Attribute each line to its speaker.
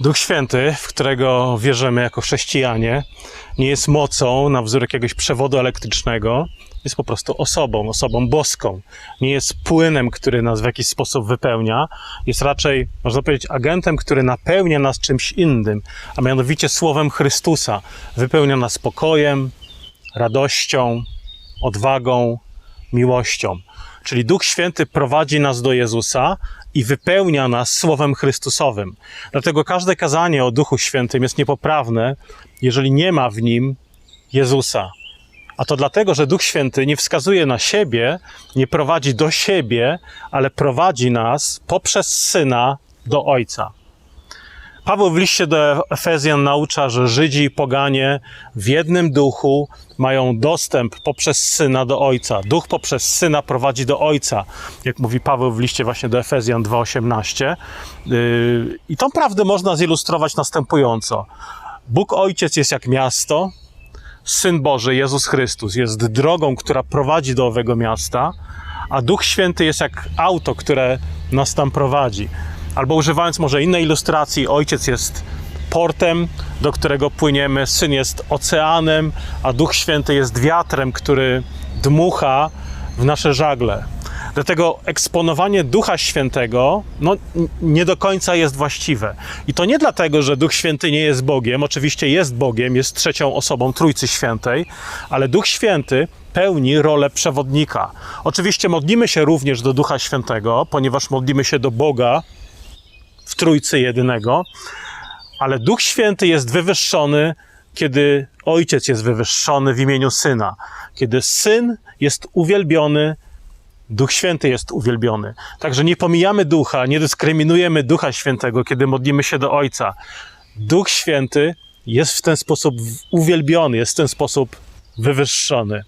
Speaker 1: Duch Święty, w którego wierzymy jako chrześcijanie, nie jest mocą na wzór jakiegoś przewodu elektrycznego, jest po prostu osobą, osobą boską. Nie jest płynem, który nas w jakiś sposób wypełnia, jest raczej, można powiedzieć, agentem, który napełnia nas czymś innym, a mianowicie słowem Chrystusa. Wypełnia nas spokojem, radością, odwagą, miłością. Czyli Duch Święty prowadzi nas do Jezusa i wypełnia nas Słowem Chrystusowym. Dlatego każde kazanie o Duchu Świętym jest niepoprawne, jeżeli nie ma w nim Jezusa. A to dlatego, że Duch Święty nie wskazuje na siebie, nie prowadzi do siebie, ale prowadzi nas poprzez Syna do Ojca. Paweł w liście do Efezjan naucza, że Żydzi i poganie w jednym duchu mają dostęp poprzez Syna do Ojca. Duch poprzez Syna prowadzi do Ojca, jak mówi Paweł w liście właśnie do Efezjan 2,18. Yy, I tą prawdę można zilustrować następująco. Bóg Ojciec jest jak miasto, Syn Boży, Jezus Chrystus, jest drogą, która prowadzi do owego miasta, a Duch Święty jest jak auto, które nas tam prowadzi. Albo używając może innej ilustracji, Ojciec jest portem, do którego płyniemy, Syn jest oceanem, a Duch Święty jest wiatrem, który dmucha w nasze żagle. Dlatego eksponowanie Ducha Świętego no, nie do końca jest właściwe. I to nie dlatego, że Duch Święty nie jest Bogiem. Oczywiście jest Bogiem, jest trzecią osobą Trójcy Świętej, ale Duch Święty pełni rolę przewodnika. Oczywiście modlimy się również do Ducha Świętego, ponieważ modlimy się do Boga w Trójcy Jedynego, ale Duch Święty jest wywyższony, kiedy Ojciec jest wywyższony w imieniu Syna. Kiedy Syn jest uwielbiony, Duch Święty jest uwielbiony. Także nie pomijamy Ducha, nie dyskryminujemy Ducha Świętego, kiedy modlimy się do Ojca. Duch Święty jest w ten sposób uwielbiony, jest w ten sposób wywyższony.